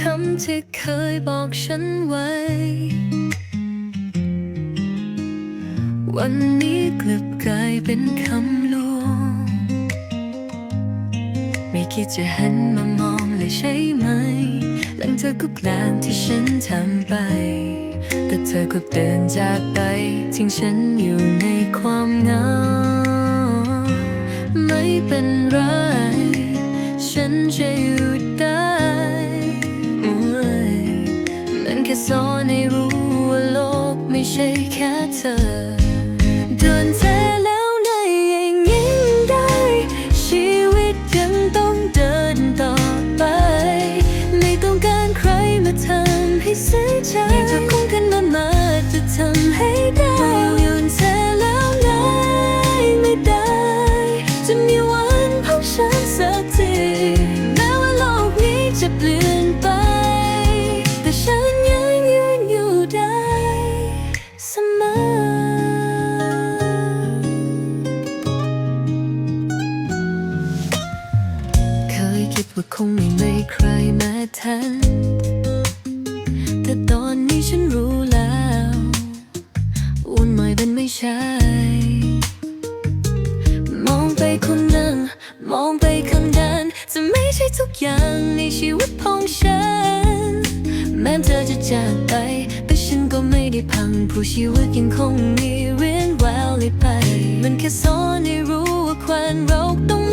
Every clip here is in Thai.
คำที่เคยบอกฉันไว้ วันนี้กลับกลายเป็นคำลวง ไม่คิดจะหันมามองเลยใช่ไหม หลังเธอก็แกล้งที่ฉันทำไป แต่เธอก็เดินจากไป ทิ้งฉันอยู่ในความเหงา ไม่เป็นไร ไม่ใช่แค่เธอเดินเทแล้วในยังยิ่งได้ ชีวิตยังต้องเดินต่อไป ไม่ต้องการใครมาทำให้เสียใจจะคงขึ้นมามาจะทำให้ได้ห ทัน แต่ตอนนี้ฉันรู้แล้ววุ่นวายเป็นไม่ใช่ มองไปคนนั้น มองไปข้างด้นจะไม่ใช่ทุกอย่างในชีวิตของฉัน แม้เธอจะจากไป แต่ฉันก็ไม่ได้พังผู้ชีวิตยังคงมีเวียนแววเลยไป มันแค่สอนให้รู้ว่าความเราต้อง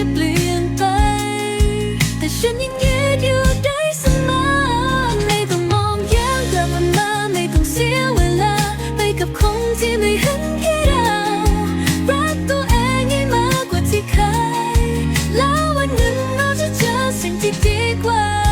จะเปลี่ยนไป แต่ฉันยังยืดอยู่ได้เสมอไม่ต้องมองย้อนกลับมามาไม่ต้องเสียเวลา ไปกับคนที่ไม่เห็นแค่เรารักตัวเองให้มากกว่าที่เคยแล้ววันหนึ่งเราจะเจอสิ่งที่ดีกว่า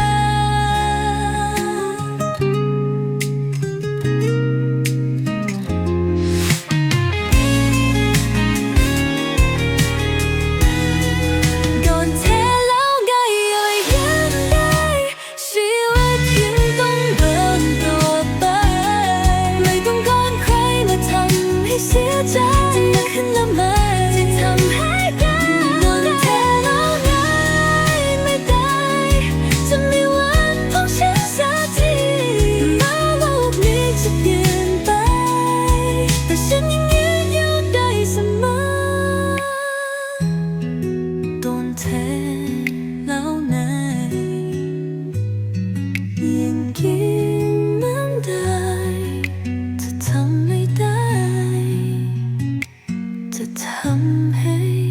เสียใจจะขึ้นละมาที่ทำให้ำให้